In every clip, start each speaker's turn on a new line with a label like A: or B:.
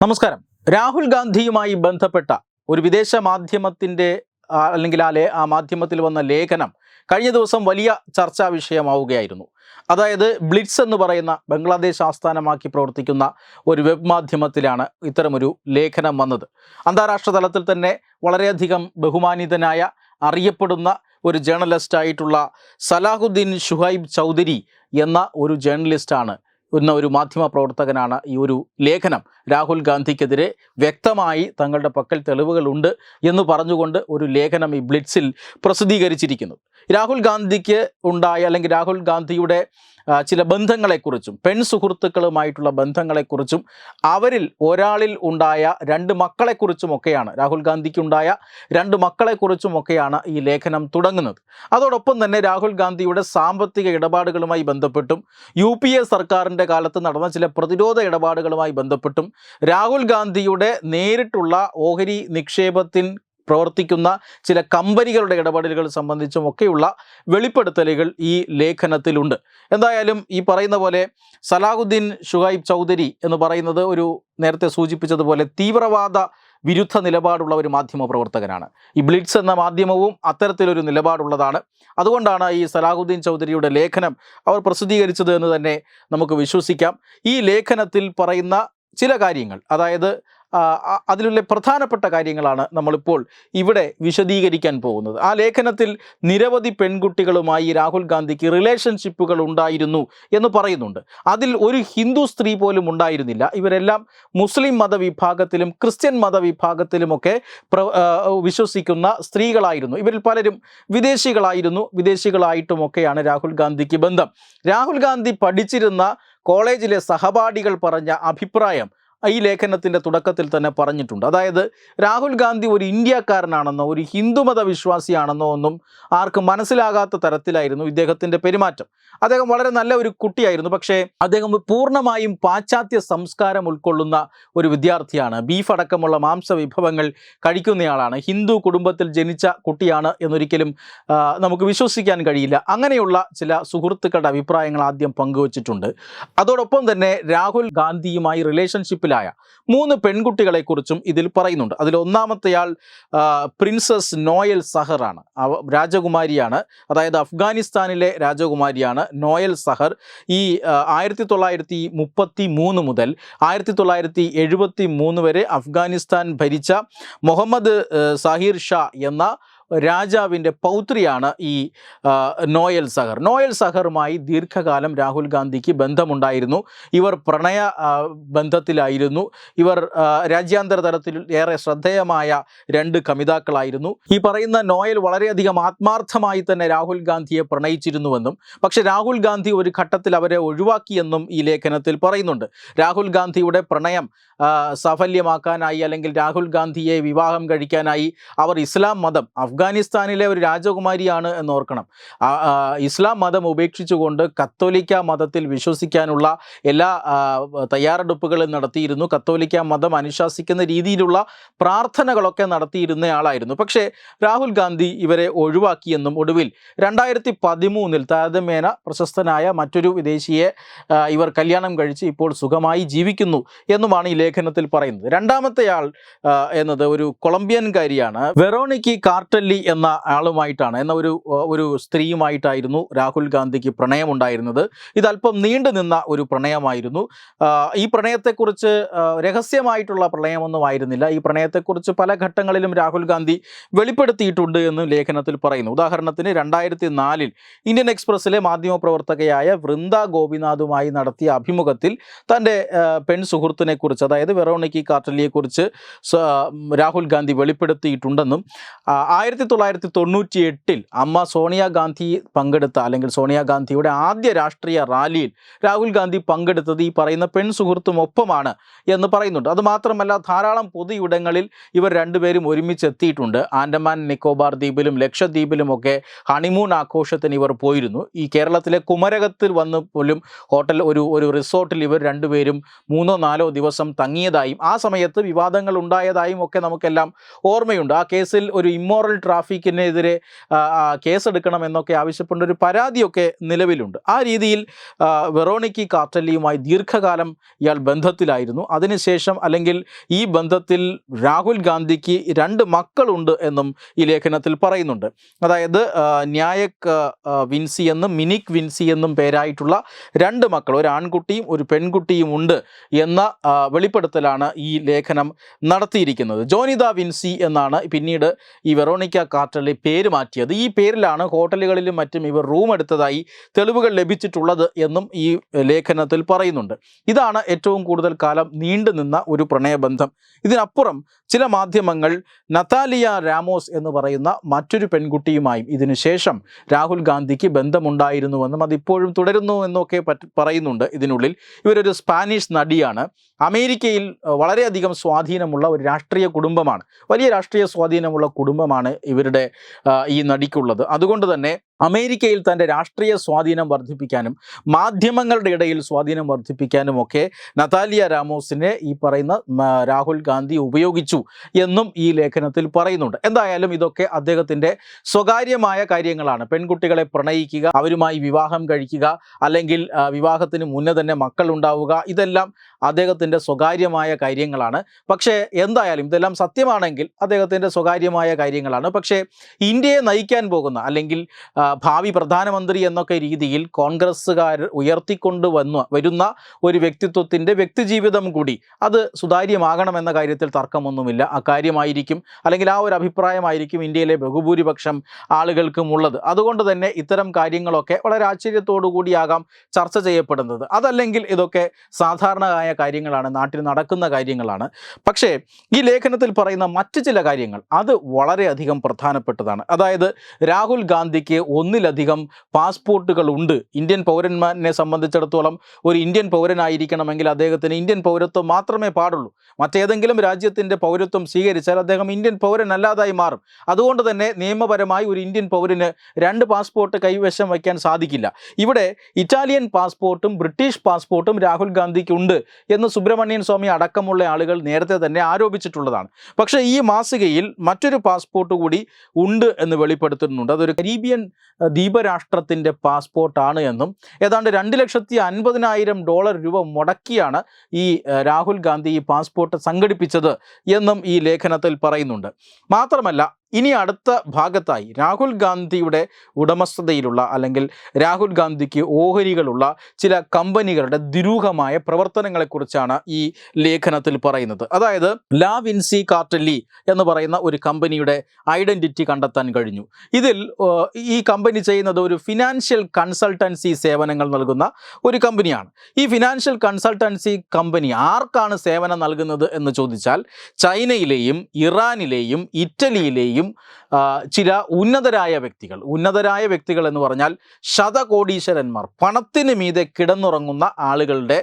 A: നമസ്കാരം. രാഹുൽ ഗാന്ധിയുമായി ബന്ധപ്പെട്ട ഒരു വിദേശ മാധ്യമത്തിന്റെ അല്ലെങ്കിൽ ആ ലേ ആ മാധ്യമത്തിൽ വന്ന ലേഖനം കഴിഞ്ഞ ദിവസം വലിയ ചർച്ചാ വിഷയമാവുകയായിരുന്നു. അതായത് ബ്ലിറ്റ്സ് എന്ന് പറയുന്ന ബംഗ്ലാദേശ് ആസ്ഥാനമാക്കി പ്രവർത്തിക്കുന്ന ഒരു വെബ് മാധ്യമത്തിലാണ് ഇത്തരമൊരു ലേഖനം വന്നത്. അന്താരാഷ്ട്ര തലത്തിൽ തന്നെ വളരെയധികം ബഹുമാനിതനായ അറിയപ്പെടുന്ന ഒരു ജേർണലിസ്റ്റ് ആയിട്ടുള്ള സലാഹുദ്ദീൻ ഷുഹൈബ് ചൗധരി എന്ന ഒരു ജേർണലിസ്റ്റാണ് എന്ന ഒരു മാധ്യമ പ്രവർത്തകനാണ് ഈ ഒരു ലേഖനം. രാഹുൽ ഗാന്ധിക്കെതിരെ വ്യക്തമായി തങ്ങളുടെ പക്കൽ തെളിവുകളുണ്ട് എന്ന് പറഞ്ഞുകൊണ്ട് ഒരു ലേഖനം ഈ ബ്ലിറ്റ്സിൽ പ്രസിദ്ധീകരിച്ചിരിക്കുന്നു. രാഹുൽ ഗാന്ധിക്ക് ഉണ്ടായ അല്ലെങ്കിൽ രാഹുൽ ഗാന്ധിയുടെ ചില ബന്ധങ്ങളെക്കുറിച്ചും പെൺ സുഹൃത്തുക്കളുമായിട്ടുള്ള ബന്ധങ്ങളെക്കുറിച്ചും അവരിൽ ഒരാളിൽ ഉണ്ടായ രണ്ട് മക്കളെക്കുറിച്ചുമൊക്കെയാണ് രാഹുൽ ഗാന്ധിക്കുണ്ടായ രണ്ട് മക്കളെക്കുറിച്ചുമൊക്കെയാണ് ഈ ലേഖനം തുടങ്ങുന്നത്. അതോടൊപ്പം തന്നെ രാഹുൽ ഗാന്ധിയുടെ സാമ്പത്തിക ഇടപാടുകളുമായി ബന്ധപ്പെട്ടും യു പി എ സർക്കാരിന്റെ കാലത്ത് നടന്ന ചില പ്രതിരോധ ഇടപാടുകളുമായി ബന്ധപ്പെട്ടും രാഹുൽ ഗാന്ധിയുടെ നേരിട്ടുള്ള ഓഹരി നിക്ഷേപത്തിൻ പ്രവർത്തിക്കുന്ന ചില കമ്പനികളുടെ ഇടപെടലുകൾ സംബന്ധിച്ചും ഒക്കെയുള്ള വെളിപ്പെടുത്തലുകൾ ഈ ലേഖനത്തിലുണ്ട്. എന്തായാലും ഈ പറയുന്ന പോലെ സലാഹുദ്ദീൻ ഷുഹൈബ് ചൗധരി എന്ന് പറയുന്നത് ഒരു നേരത്തെ സൂചിപ്പിച്ചതുപോലെ തീവ്രവാദ വിരുദ്ധ നിലപാടുള്ള ഒരു മാധ്യമ പ്രവർത്തകനാണ്. ഈ ബ്ലിറ്റ്സ് എന്ന മാധ്യമവും അത്തരത്തിലൊരു നിലപാടുള്ളതാണ്. അതുകൊണ്ടാണ് ഈ സലാഹുദ്ദീൻ ചൗധരിയുടെ ലേഖനം അവർ പ്രസിദ്ധീകരിച്ചത് എന്ന് തന്നെ നമുക്ക് വിശ്വസിക്കാം. ഈ ലേഖനത്തിൽ പറയുന്ന ചില കാര്യങ്ങൾ അതായത് അതിലുള്ള പ്രധാനപ്പെട്ട കാര്യങ്ങളാണ് നമ്മളിപ്പോൾ ഇവിടെ വിശദീകരിക്കാൻ പോകുന്നത്. ആ ലേഖനത്തിൽ നിരവധി പെൺകുട്ടികളുമായി രാഹുൽ ഗാന്ധിക്ക് റിലേഷൻഷിപ്പുകൾ ഉണ്ടായിരുന്നു എന്ന് പറയുന്നുണ്ട്. അതിൽ ഒരു ഹിന്ദു സ്ത്രീ പോലും ഉണ്ടായിരുന്നില്ല. ഇവരെല്ലാം മുസ്ലിം മതവിഭാഗത്തിലും ക്രിസ്ത്യൻ മതവിഭാഗത്തിലുമൊക്കെ പ്ര വിശ്വസിക്കുന്ന സ്ത്രീകളായിരുന്നു. ഇവരിൽ പലരും വിദേശികളായിരുന്നു. വിദേശികളായിട്ടുമൊക്കെയാണ് രാഹുൽ ഗാന്ധിക്ക് ബന്ധം. രാഹുൽ ഗാന്ധി പഠിച്ചിരുന്ന കോളേജിലെ സഹപാഠികൾ പറഞ്ഞ അഭിപ്രായം ഈ ലേഖനത്തിന്റെ തുടക്കത്തിൽ തന്നെ പറഞ്ഞിട്ടുണ്ട്. അതായത് രാഹുൽ ഗാന്ധി ഒരു ഇന്ത്യക്കാരനാണെന്നോ ഒരു ഹിന്ദുമത വിശ്വാസിയാണെന്നോ ഒന്നും ആർക്കും മനസ്സിലാകാത്ത തരത്തിലായിരുന്നു ഇദ്ദേഹത്തിന്റെ പെരുമാറ്റം. അദ്ദേഹം വളരെ നല്ല ഒരു കുട്ടിയായിരുന്നു. പക്ഷേ അദ്ദേഹം പൂർണമായും പാശ്ചാത്യ സംസ്കാരം ഉൾക്കൊള്ളുന്ന ഒരു വിദ്യാർത്ഥിയാണ്. ബീഫ് അടക്കമുള്ള മാംസ വിഭവങ്ങൾ കഴിക്കുന്നയാളാണ്. ഹിന്ദു കുടുംബത്തിൽ ജനിച്ച കുട്ടിയാണ് എന്നൊരിക്കലും നമുക്ക് വിശ്വസിക്കാൻ കഴിയില്ല. അങ്ങനെയുള്ള ചില സുഹൃത്തുക്കളുടെ അഭിപ്രായങ്ങൾ ആദ്യം പങ്കുവച്ചിട്ടുണ്ട്. അതോടൊപ്പം തന്നെ രാഹുൽ ഗാന്ധിയുമായി റിലേഷൻഷിപ്പിലായ മൂന്ന് പെൺകുട്ടികളെക്കുറിച്ചും ഇതിൽ പറയുന്നുണ്ട്. അതിൽ ഒന്നാമത്തെയാൾ പ്രിൻസസ് നോയൽ സഹറാണ്. രാജകുമാരിയാണ്. അതായത് അഫ്ഗാനിസ്ഥാനിലെ രാജകുമാരിയാണ് നോയൽ സഹർ. ഈ ആയിരത്തി തൊള്ളായിരത്തി മുപ്പത്തി മൂന്ന് മുതൽ ആയിരത്തി തൊള്ളായിരത്തി എഴുപത്തി മൂന്ന് വരെ അഫ്ഗാനിസ്ഥാൻ ഭരിച്ച മുഹമ്മദ് സാഹിർ ഷാ എന്ന രാജാവിന്റെ പൗത്രിയാണ് ഈ നോയൽ സഹർ. നോയൽ സഹറുമായി ദീർഘകാലം രാഹുൽ ഗാന്ധിക്ക് ബന്ധമുണ്ടായിരുന്നു. ഇവർ പ്രണയ ബന്ധത്തിലായിരുന്നു. ഇവർ രാജ്യാന്തര തലത്തിൽ ഏറെ ശ്രദ്ധേയമായ രണ്ട് കമിതാക്കളായിരുന്നു. ഈ പറയുന്ന നോയൽ വളരെയധികം ആത്മാർത്ഥമായി തന്നെ രാഹുൽ ഗാന്ധിയെ പ്രണയിച്ചിരുന്നുവെന്നും പക്ഷെ രാഹുൽ ഗാന്ധി ഒരു ഘട്ടത്തിൽ അവരെ ഒഴിവാക്കിയെന്നും ഈ ലേഖനത്തിൽ പറയുന്നുണ്ട്. രാഹുൽ ഗാന്ധിയുടെ പ്രണയം സാഫല്യമാക്കാനായി അല്ലെങ്കിൽ രാഹുൽ ഗാന്ധിയെ വിവാഹം കഴിക്കാനായി അവർ ഇസ്ലാം മതം അഫ്ഗാനിസ്ഥാനിലെ ഒരു രാജകുമാരിയാണ് എന്ന് ഓർക്കണം ഇസ്ലാം മതം ഉപേക്ഷിച്ചുകൊണ്ട് കത്തോലിക്ക മതത്തിൽ വിശ്വസിക്കാനുള്ള എല്ലാ തയ്യാറെടുപ്പുകളും നടത്തിയിരുന്നു. കത്തോലിക്ക മതം അനുശാസിക്കുന്ന രീതിയിലുള്ള പ്രാർത്ഥനകളൊക്കെ നടത്തിയിരുന്നയാളായിരുന്നു. പക്ഷേ രാഹുൽ ഗാന്ധി ഇവരെ ഒഴിവാക്കിയെന്നും ഒടുവിൽ രണ്ടായിരത്തി പതിമൂന്നിൽ താരതമ്യേന പ്രശസ്തനായ മറ്റൊരു വിദേശിയെ ഇവർ കല്യാണം കഴിച്ച് ഇപ്പോൾ സുഖമായി ജീവിക്കുന്നു എന്നുമാണ് ഈ ലേഖനത്തിൽ പറയുന്നത്. രണ്ടാമത്തെയാൾ ആൾ എന്നത് ഒരു കൊളംബിയൻകാരിയാണ്. വെറോണിക്കി കാർട്ടല്ലി എന്ന ആളുമായിട്ടാണ് എന്ന ഒരു ഒരു സ്ത്രീയുമായിട്ടായിരുന്നു രാഹുൽ ഗാന്ധിക്ക് പ്രണയമുണ്ടായിരുന്നത്. ഇതല്പം നീണ്ടു നിന്ന ഒരു പ്രണയമായിരുന്നു. ഈ പ്രണയത്തെക്കുറിച്ച് രഹസ്യമായിട്ടുള്ള പ്രണയമൊന്നും ആയിരുന്നില്ല. ഈ പ്രണയത്തെക്കുറിച്ച് പല ഘട്ടങ്ങളിലും രാഹുൽ ഗാന്ധി വെളിപ്പെടുത്തിയിട്ടുണ്ട് എന്ന് ലേഖനത്തിൽ പറയുന്നു. ഉദാഹരണത്തിന് രണ്ടായിരത്തി നാലിൽ ഇന്ത്യൻ എക്സ്പ്രസ്സിലെ മാധ്യമപ്രവർത്തകയായ വൃന്ദ ഗോപിനാഥുമായി നടത്തിയ അഭിമുഖത്തിൽ തന്റെ പെൺ സുഹൃത്തിനെക്കുറിച്ച് അതായത് വെറോണിക്കി കാർട്ടലിയെക്കുറിച്ച് രാഹുൽ ഗാന്ധി വെളിപ്പെടുത്തിയിട്ടുണ്ടെന്നും ആ, ആയിരത്തി തൊള്ളായിരത്തി തൊണ്ണൂറ്റി എട്ടിൽ അമ്മ സോണിയാഗാന്ധി പങ്കെടുത്ത അല്ലെങ്കിൽ സോണിയാഗാന്ധിയുടെ ആദ്യ രാഷ്ട്രീയ റാലിയിൽ രാഹുൽ ഗാന്ധി പങ്കെടുത്തത് ഈ പറയുന്ന പെൺ സുഹൃത്തുമൊപ്പമാണ് എന്ന് പറയുന്നുണ്ട്. അതുമാത്രമല്ല ധാരാളം പൊതുയിടങ്ങളിൽ ഇവർ രണ്ടുപേരും ഒരുമിച്ച് എത്തിയിട്ടുണ്ട് ആൻഡമാൻ നിക്കോബാർ ദ്വീപിലും ലക്ഷദ്വീപിലുമൊക്കെ ഹണിമൂൺ ആഘോഷത്തിന് ഇവർ പോയിരുന്നു. ഈ കേരളത്തിലെ കുമരകത്തിൽ വന്ന് പോലും ഹോട്ടൽ ഒരു ഒരു റിസോർട്ടിൽ ഇവർ രണ്ടുപേരും മൂന്നോ നാലോ ദിവസം തങ്ങിയതായും ആ സമയത്ത് വിവാദങ്ങൾ ഉണ്ടായതായും ഒക്കെ നമുക്കെല്ലാം ഓർമ്മയുണ്ട്. ആ കേസിൽ ഒരു ഇമ്മോറൽ ട്രാഫിക്കിനെതിരെ കേസെടുക്കണം എന്നൊക്കെ ആവശ്യപ്പെട്ട ഒരു പരാതിയൊക്കെ നിലവിലുണ്ട്. ആ രീതിയിൽ വെറോണിക്കി കാർട്ടലിയുമായി ദീർഘകാലം ഇയാൾ ബന്ധത്തിലായിരുന്നു. അതിനുശേഷം അല്ലെങ്കിൽ ഈ ബന്ധത്തിൽ രാഹുൽ ഗാന്ധിക്ക് രണ്ട് മക്കളുണ്ട് എന്നും ഈ ലേഖനത്തിൽ പറയുന്നുണ്ട്. അതായത് ന്യായക് വിൻസി എന്നും മിനിക് വിൻസി എന്നും പേരായിട്ടുള്ള രണ്ട് മക്കൾ ഒരു ആൺകുട്ടിയും ഒരു പെൺകുട്ടിയും ഉണ്ട് എന്ന വെളിപ്പെടുത്തലാണ് ഈ ലേഖനം നടത്തിയിരിക്കുന്നത്. ജോനിത വിൻസി എന്നാണ് പിന്നീട് ഈ വെറോണിക്ക കാർട്ടലി പേര് മാറ്റിയത്. ഈ പേരിലാണ് ഹോട്ടലുകളിലും മറ്റും ഇവർ റൂം എടുത്തതായി തെളിവുകൾ ലഭിച്ചിട്ടുള്ളത് എന്നും ഈ ലേഖനത്തിൽ പറയുന്നുണ്ട്. ഇതാണ് ഏറ്റവും കൂടുതൽ കാലം നീണ്ടുനിന്ന ഒരു പ്രണയബന്ധം. ഇതിനപ്പുറം ചില മാധ്യമങ്ങൾ നതാലിയ രാമോസ് എന്ന് പറയുന്ന മറ്റൊരു പെൺകുട്ടിയുമായും ഇതിനുശേഷം രാഹുൽ ഗാന്ധിക്ക് ബന്ധമുണ്ടായിരുന്നുവെന്നും അതിപ്പോഴും തുടരുന്നു എന്നൊക്കെ പറയുന്നുണ്ട്. ഇതിനുള്ളിൽ ഇവരൊരു സ്പാനിഷ് നടിയാണ്. അമേരിക്കയിൽ വളരെയധികം സ്വാധീനമുള്ള ഒരു രാഷ്ട്രീയ കുടുംബമാണ്. വലിയ രാഷ്ട്രീയ സ്വാധീനമുള്ള കുടുംബമാണ് ഇവരുടെ ഈ നടിക്കുള്ളത്. അതുകൊണ്ട് തന്നെ അമേരിക്കയിൽ തന്റെ രാഷ്ട്രീയ സ്വാധീനം വർദ്ധിപ്പിക്കാനും മാധ്യമങ്ങളുടെ ഇടയിൽ സ്വാധീനം വർദ്ധിപ്പിക്കാനും ഒക്കെ നതാലിയ രാമോസിനെ ഈ പറയുന്ന രാഹുൽ ഗാന്ധി ഉപയോഗിച്ചു എന്നും ഈ ലേഖനത്തിൽ പറയുന്നുണ്ട്. എന്തായാലും ഇതൊക്കെ അദ്ദേഹത്തിന്റെ സ്വകാര്യമായ കാര്യങ്ങളാണ്. പെൺകുട്ടികളെ പ്രണയിക്കുക അവരുമായി വിവാഹം കഴിക്കുക അല്ലെങ്കിൽ വിവാഹത്തിന് മുന്നേ തന്നെ മക്കൾ ഉണ്ടാവുക ഇതെല്ലാം അദ്ദേഹത്തിന്റെ സ്വകാര്യമായ കാര്യങ്ങളാണ്. പക്ഷേ എന്തായാലും ഇതെല്ലാം സത്യമാണെങ്കിൽ അദ്ദേഹത്തിന്റെ സ്വകാര്യമായ കാര്യങ്ങളാണ്. പക്ഷേ ഇന്ത്യയെ നയിക്കാൻ പോകുന്ന അല്ലെങ്കിൽ ഭാവി പ്രധാനമന്ത്രി എന്നൊക്കെ രീതിയിൽ കോൺഗ്രസ്സുകാർ ഉയർത്തിക്കൊണ്ട് വന്ന് വരുന്ന ഒരു വ്യക്തിത്വത്തിന്റെ വ്യക്തിജീവിതം കൂടി. അത് സുതാര്യമാകണമെന്ന കാര്യത്തിൽ തർക്കമൊന്നുമില്ല. അക്കാര്യമായിരിക്കും അല്ലെങ്കിൽ ആ ഒരു അഭിപ്രായമായിരിക്കും ഇന്ത്യയിലെ ബഹുഭൂരിപക്ഷം ആളുകൾക്കും ഉള്ളത്. അതുകൊണ്ട് തന്നെ ഇത്തരം കാര്യങ്ങളൊക്കെ വളരെ ആശ്ചര്യത്തോടു കൂടിയാകാം ചർച്ച ചെയ്യപ്പെടുന്നത്. അതല്ലെങ്കിൽ ഇതൊക്കെ സാധാരണമായ കാര്യങ്ങളാണ് നാട്ടിൽ നടക്കുന്ന കാര്യങ്ങളാണ്. പക്ഷേ ഈ ലേഖനത്തിൽ പറയുന്ന മറ്റു ചില കാര്യങ്ങൾ അത് വളരെയധികം പ്രധാനപ്പെട്ടതാണ്. അതായത് രാഹുൽ ഗാന്ധിക്ക് ഒന്നിലധികം പാസ്പോർട്ടുകൾ ഉണ്ട്. ഇന്ത്യൻ പൗരന്മാരെ സംബന്ധിച്ചിടത്തോളം ഒരു ഇന്ത്യൻ പൗരനായിരിക്കണമെങ്കിൽ അദ്ദേഹത്തിന് ഇന്ത്യൻ പൗരത്വം മാത്രമേ പാടുള്ളൂ. മറ്റേതെങ്കിലും രാജ്യത്തിന്റെ പൗരത്വം സ്വീകരിച്ചാൽ അദ്ദേഹം ഇന്ത്യൻ പൗരൻ അല്ലാതായി മാറും. അതുകൊണ്ട് തന്നെ നിയമപരമായി ഒരു ഇന്ത്യൻ പൗരന് രണ്ട് പാസ്പോർട്ട് കൈവശം വയ്ക്കാൻ സാധിക്കില്ല. ഇവിടെ ഇറ്റാലിയൻ പാസ്പോർട്ടും ബ്രിട്ടീഷ് പാസ്പോർട്ടും രാഹുൽ ഗാന്ധിക്ക് ഉണ്ട് എന്ന് സുബ്രഹ്മണ്യൻ സ്വാമി അടക്കമുള്ള ആളുകൾ നേരത്തെ തന്നെ ആരോപിച്ചിട്ടുള്ളതാണ്. പക്ഷേ ഈ മാസികയിൽ മറ്റൊരു പാസ്പോർട്ട് കൂടി ഉണ്ട് എന്ന് വെളിപ്പെടുത്തുന്നുണ്ട്. അതൊരു കരീബിയൻ ദ്വീപരാഷ്ട്രത്തിന്റെ പാസ്പോർട്ടാണ് എന്നും ഏതാണ്ട് രണ്ട് ലക്ഷത്തി അൻപതിനായിരം ഡോളർ രൂപ മുടക്കിയാണ് ഈ രാഹുൽ ഗാന്ധി ഈ പാസ്പോർട്ട് സംഘടിപ്പിച്ചത് എന്നും ഈ ലേഖനത്തിൽ പറയുന്നുണ്ട്. മാത്രമല്ല ഇനി അടുത്ത ഭാഗത്തായി രാഹുൽ ഗാന്ധിയുടെ ഉടമസ്ഥതയിലുള്ള അല്ലെങ്കിൽ രാഹുൽ ഗാന്ധിക്ക് ഓഹരികളുള്ള ചില കമ്പനികളുടെ ദുരൂഹമായ പ്രവർത്തനങ്ങളെക്കുറിച്ചാണ് ഈ ലേഖനത്തിൽ പറയുന്നത്. അതായത് ലാ വിൻസി കാർട്ടല്ലി എന്ന് പറയുന്ന ഒരു കമ്പനിയുടെ ഐഡന്റിറ്റി കണ്ടെത്താൻ കഴിഞ്ഞു. ഇതിൽ ഈ കമ്പനി ചെയ്യുന്നത് ഒരു ഫിനാൻഷ്യൽ കൺസൾട്ടൻസി സേവനങ്ങൾ നൽകുന്ന ഒരു കമ്പനിയാണ്. ഈ ഫിനാൻഷ്യൽ കൺസൾട്ടൻസി കമ്പനി ആർക്കാണ് സേവനം നൽകുന്നത് എന്ന് ചോദിച്ചാൽ ചൈനയിലെയും ഇറാനിലെയും ഇറ്റലിയിലെയും ആ, ചില ഉന്നതരായ വ്യക്തികൾ ഉന്നതരായ വ്യക്തികൾ എന്ന് പറഞ്ഞാൽ ശതകോടീശ്വരന്മാർ പണത്തിന് മീതെ കിടന്നുറങ്ങുന്ന ആളുകളുടെ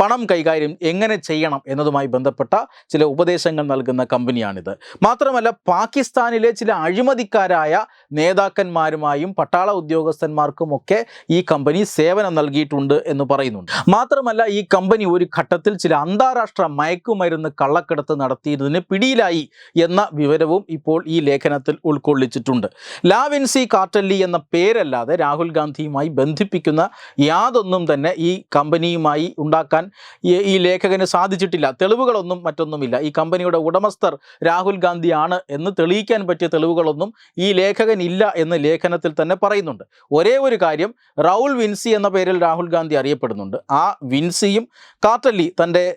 A: പണം കൈകാര്യം എങ്ങനെ ചെയ്യണം എന്നതുമായി ബന്ധപ്പെട്ട ചില ഉപദേശങ്ങൾ നൽകുന്ന കമ്പനിയാണിത്. മാത്രമല്ല പാകിസ്ഥാനിലെ ചില അഴിമതിക്കാരായ നേതാക്കന്മാരുമായും പട്ടാള ഉദ്യോഗസ്ഥന്മാർക്കുമൊക്കെ ഈ കമ്പനി സേവനം നൽകിയിട്ടുണ്ട് എന്ന് പറയുന്നുണ്ട്. മാത്രമല്ല ഈ കമ്പനി ഒരു ഘട്ടത്തിൽ ചില അന്താരാഷ്ട്ര മയക്കുമരുന്ന് കള്ളക്കടത്ത് നടത്തിയതിന് പിടിയിലായി എന്ന വിവരവും ഇപ്പോൾ ഈ ലേഖനത്തിൽ ഉൾക്കൊള്ളിച്ചിട്ടുണ്ട്. ലാവിൻസി കാർട്ടല്ലി എന്ന പേരല്ലാതെ രാഹുൽ ഗാന്ധിയുമായി ബന്ധിപ്പിക്കുന്ന യാതൊന്നും തന്നെ ഈ കമ്പനിയുമായി ഉണ്ടാക്കാൻ ഈ- ലേഖകന് സാധിച്ചിട്ടില്ല. തെളിവുകളൊന്നും മറ്റൊന്നുമില്ല. ഈ കമ്പനിയുടെ ഉടമസ്ഥർ രാഹുൽ ഗാന്ധിയാണ് എന്ന് തെളിയിക്കാൻ പറ്റിയ തെളിവുകളൊന്നും ഈ ലേഖകൻ ഇല്ല എന്ന് ലേഖനത്തിൽ തന്നെ പറയുന്നുണ്ട്. ഒരേ ഒരു കാര്യം റൗൾ വിൻസി എന്ന പേരിൽ രാഹുൽ ഗാന്ധി അറിയപ്പെടുന്നുണ്ട്. ആ വിൻസിയും കാർട്ടല്ലി തന്റെ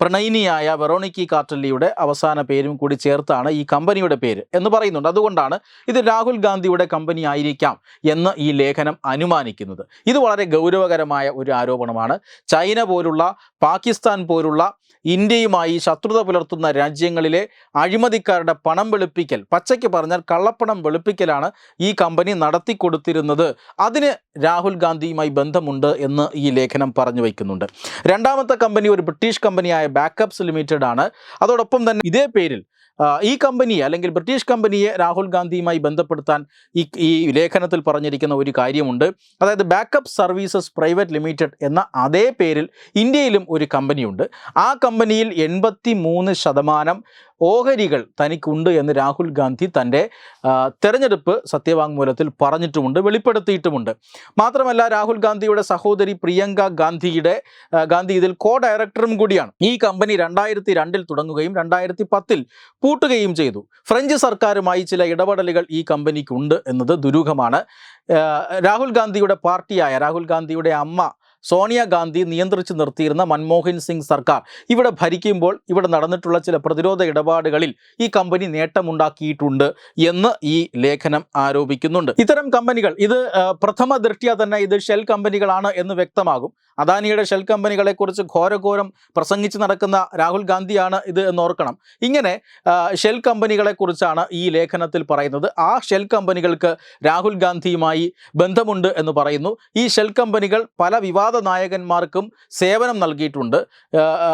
A: പ്രണയിനിയായ വെറോണിക്കി കാർട്ടല്ലിയുടെ അവസാന പേരും കൂടി ചേർത്താണ് ഈ കമ്പനിയുടെ പേര് എന്ന് പറയുന്നുണ്ട്. അതുകൊണ്ടാണ് ഇത് രാഹുൽ ഗാന്ധിയുടെ കമ്പനി ആയിരിക്കാം എന്ന് ഈ ലേഖനം അനുമാനിക്കുന്നത്. ഇത് വളരെ ഗൗരവകരമായ ഒരു ആരോപണമാണ്. ചൈന പോലുള്ള പാകിസ്ഥാൻ പോലുള്ള ഇന്ത്യയുമായി ശത്രുത പുലർത്തുന്ന രാജ്യങ്ങളിലെ അഴിമതിക്കാരുടെ പണം വെളുപ്പിക്കൽ പച്ചയ്ക്ക് പറഞ്ഞാൽ കള്ളപ്പണം വെളുപ്പിക്കലാണ് ഈ കമ്പനി നടത്തിക്കൊടുത്തിരുന്നത്. അതിന് രാഹുൽ ഗാന്ധിയുമായി ബന്ധമുണ്ട് എന്ന് ഈ ലേഖനം പറഞ്ഞു വയ്ക്കുന്നുണ്ട്. രണ്ടാമത്തെ കമ്പനി ഒരു ബ്രിട്ടീഷ് കമ്പനിയായ ബാക്കപ്സ് ലിമിറ്റഡ് ആണ് അതോടൊപ്പം തന്നെ ഇതേ പേരിൽ ഈ കമ്പനിയെ അല്ലെങ്കിൽ ബ്രിട്ടീഷ് കമ്പനിയെ രാഹുൽ ഗാന്ധിയുമായി ബന്ധപ്പെടുത്താൻ ഈ ഈ ലേഖനത്തിൽ പറഞ്ഞിരിക്കുന്ന ഒരു കാര്യമുണ്ട്. അതായത് ബാക്കപ്പ് സർവീസസ് പ്രൈവറ്റ് ലിമിറ്റഡ് എന്ന അതേ പേരിൽ ഇന്ത്യയിലും ഒരു കമ്പനിയുണ്ട്. ആ കമ്പനിയിൽ എൺപത്തി മൂന്ന് ശതമാനം ഓഹരികൾ തനിക്കുണ്ട് എന്ന് രാഹുൽ ഗാന്ധി തന്റെ തെരഞ്ഞെടുപ്പ് സത്യവാങ്മൂലത്തിൽ പറഞ്ഞിട്ടുമുണ്ട് വെളിപ്പെടുത്തിയിട്ടുമുണ്ട്. മാത്രമല്ല രാഹുൽ ഗാന്ധിയുടെ സഹോദരി പ്രിയങ്ക ഗാന്ധിയുടെ ഗാന്ധി ഇതിൽ കോ ഡയറക്ടറും കൂടിയാണ്. ഈ കമ്പനി രണ്ടായിരത്തി രണ്ടിൽ തുടങ്ങുകയും രണ്ടായിരത്തി പത്തിൽ പൂട്ടുകയും ചെയ്തു. ഫ്രഞ്ച് സർക്കാരുമായി ചില ഇടപെടലുകൾ ഈ കമ്പനിക്കുണ്ട് എന്നത് ദുരൂഹമാണ്. രാഹുൽ ഗാന്ധിയുടെ പാർട്ടിയായ രാഹുൽ ഗാന്ധിയുടെ അമ്മ സോണിയാഗാന്ധി നിയന്ത്രിച്ചു നിർത്തിയിരുന്ന മൻമോഹൻ സിംഗ് സർക്കാർ ഇവിടെ ഭരിക്കുമ്പോൾ ഇവിടെ നടന്നിട്ടുള്ള ചില പ്രതിരോധ ഇടപാടുകളിൽ ഈ കമ്പനി നേട്ടമുണ്ടാക്കിയിട്ടുണ്ട് എന്ന് ഈ ലേഖനം ആരോപിക്കുന്നുണ്ട്. ഇത്തരം കമ്പനികൾ ഇത് പ്രഥമ ദൃഷ്ട്യാ തന്നെ ഇത് ഷെൽ കമ്പനികളാണ് എന്ന് വ്യക്തമാകും. അദാനിയുടെ ഷെൽ കമ്പനികളെക്കുറിച്ച് ഘോരഘോരം പ്രസംഗിച്ച് നടക്കുന്ന രാഹുൽ ഗാന്ധിയാണ് ഇത് എന്ന് ഓർക്കണം ഇങ്ങനെ ഷെൽ കമ്പനികളെക്കുറിച്ചാണ് ഈ ലേഖനത്തിൽ പറയുന്നത്. ആ ഷെൽ കമ്പനികൾക്ക് രാഹുൽ ഗാന്ധിയുമായി ബന്ധമുണ്ട് എന്ന് പറയുന്നു. ഈ ഷെൽ കമ്പനികൾ പല വിവാദ നായകന്മാർക്കും സേവനം നൽകിയിട്ടുണ്ട്.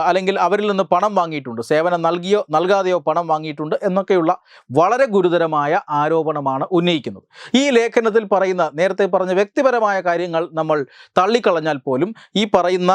A: അല്ലെങ്കിൽ അവരിൽ നിന്ന് പണം വാങ്ങിയിട്ടുണ്ട്. സേവനം നൽകിയോ നൽകാതെയോ പണം വാങ്ങിയിട്ടുണ്ട് എന്നൊക്കെയുള്ള വളരെ ഗുരുതരമായ ആരോപണമാണ് ഉന്നയിക്കുന്നത്. ഈ ലേഖനത്തിൽ പറയുന്ന നേരത്തെ പറഞ്ഞ വ്യക്തിപരമായ കാര്യങ്ങൾ നമ്മൾ തള്ളിക്കളഞ്ഞാൽ പോലും ഈ പറയുന്ന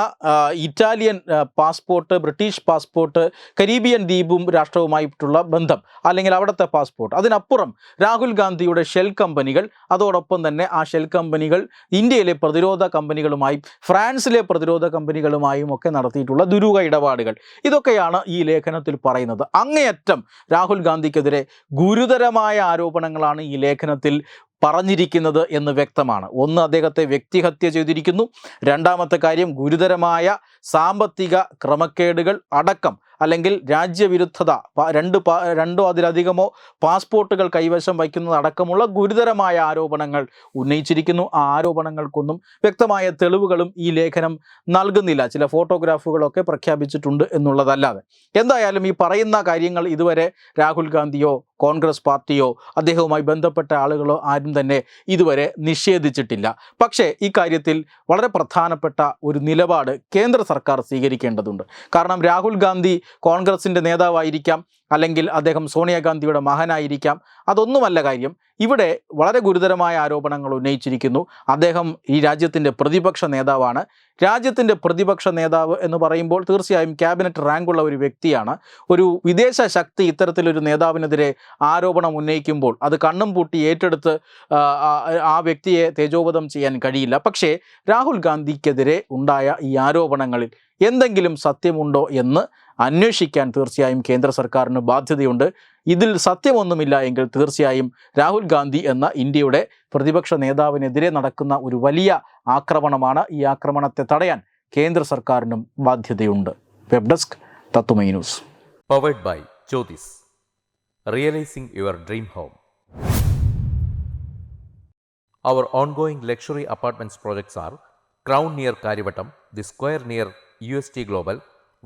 A: Italian passport British passport Caribbean ദ്വീപും രാഷ്ട്രവുമായിട്ടുള്ള ബന്ധം അല്ലെങ്കിൽ അവിടുത്തെ പാസ്പോർട്ട്. അതിനപ്പുറം രാഹുൽ ഗാന്ധിയുടെ ഷെൽ കമ്പനികൾ അതോടൊപ്പം തന്നെ ആ ഷെൽ കമ്പനികൾ ഇന്ത്യയിലെ പ്രതിരോധ കമ്പനികളുമായും ഫ്രാൻസിലെ പ്രതിരോധ കമ്പനികളുമായും ഒക്കെ നടത്തിയിട്ടുള്ള ദുരൂഹ ഇടപാടുകൾ. ഇതൊക്കെയാണ് ഈ ലേഖനത്തിൽ പറയുന്നത്. അങ്ങേയറ്റം രാഹുൽ ഗാന്ധിക്കെതിരെ ഗുരുതരമായ ആരോപണങ്ങളാണ് ഈ ലേഖനത്തിൽ പറഞ്ഞിരിക്കുന്നത് എന്ന് വ്യക്തമാണ്. ഒന്ന് അദ്ദേഹത്തെ വ്യക്തിഹത്യ ചെയ്തിരിക്കുന്നു. രണ്ടാമത്തെ കാര്യം ഗുരുതരമായ സാമ്പത്തിക ക്രമക്കേടുകൾ അടക്കം. അല്ലെങ്കിൽ രാജ്യവിരുദ്ധത രണ്ട് രണ്ടോ അതിലധികമോ പാസ്പോർട്ടുകൾ കൈവശം വയ്ക്കുന്നതടക്കമുള്ള ഗുരുതരമായ ആരോപണങ്ങൾ ഉന്നയിച്ചിരിക്കുന്നു. ആ ആരോപണങ്ങൾക്കൊന്നും വ്യക്തമായ തെളിവുകളും ഈ ലേഖനം നൽകുന്നില്ല. ചില ഫോട്ടോഗ്രാഫുകളൊക്കെ പ്രഖ്യാപിച്ചിട്ടുണ്ട് എന്നുള്ളതല്ലാതെ. എന്തായാലും ഈ പറയുന്ന കാര്യങ്ങൾ ഇതുവരെ രാഹുൽ ഗാന്ധിയോ കോൺഗ്രസ് പാർട്ടിയോ അദ്ദേഹവുമായി ബന്ധപ്പെട്ട ആളുകളോ ആരും തന്നെ ഇതുവരെ നിഷേധിച്ചിട്ടില്ല. പക്ഷേ ഇക്കാര്യത്തിൽ വളരെ പ്രധാനപ്പെട്ട ഒരു നിലപാട് കേന്ദ്ര സർക്കാർ സ്വീകരിക്കേണ്ടതുണ്ട്. കാരണം രാഹുൽ ഗാന്ധി കോൺഗ്രസിന്റെ നേതാവായിരിക്കാം അല്ലെങ്കിൽ അദ്ദേഹം സോണിയാഗാന്ധിയുടെ മകനായിരിക്കാം. അതൊന്നുമല്ല കാര്യം. ഇവിടെ വളരെ ഗുരുതരമായ ആരോപണങ്ങൾ ഉന്നയിച്ചിരിക്കുന്നു. അദ്ദേഹം ഈ രാജ്യത്തിന്റെ പ്രതിപക്ഷ നേതാവാണ്. രാജ്യത്തിന്റെ പ്രതിപക്ഷ നേതാവ് എന്ന് പറയുമ്പോൾ തീർച്ചയായും ക്യാബിനറ്റ് റാങ്കുള്ള ഒരു വ്യക്തിയാണ്. ഒരു വിദേശ ശക്തി ഇത്തരത്തിലൊരു നേതാവിനെതിരെ ആരോപണം ഉന്നയിക്കുമ്പോൾ അത് കണ്ണും പൂട്ടി ഏറ്റെടുത്ത് ആ വ്യക്തിയെ തേജോവധം ചെയ്യാൻ കഴിയില്ല. പക്ഷേ രാഹുൽ ഗാന്ധിക്കെതിരെ ഉണ്ടായ ഈ ആരോപണങ്ങളിൽ എന്തെങ്കിലും സത്യമുണ്ടോ എന്ന് അന്വേഷിക്കാൻ തീർച്ചയായും കേന്ദ്ര സർക്കാരിന് ബാധ്യതയുണ്ട്. ഇതിൽ സത്യമൊന്നുമില്ല എങ്കിൽ തീർച്ചയായും രാഹുൽ ഗാന്ധി എന്ന ഇന്ത്യയുടെ പ്രതിപക്ഷ നേതാവിനെതിരെ നടക്കുന്ന ഒരു വലിയ ആക്രമണമാണ് ഈ ആക്രമണത്തെ തടയാൻ കേന്ദ്ര സർക്കാരിനും ബാധ്യതയുണ്ട്. വെബ് ഡെസ്ക് തത്തുമൈ news.
B: Powered by Jyothis realising your dream home our ongoing luxury apartments projects are crown near Karyavattom the square near U S T Crown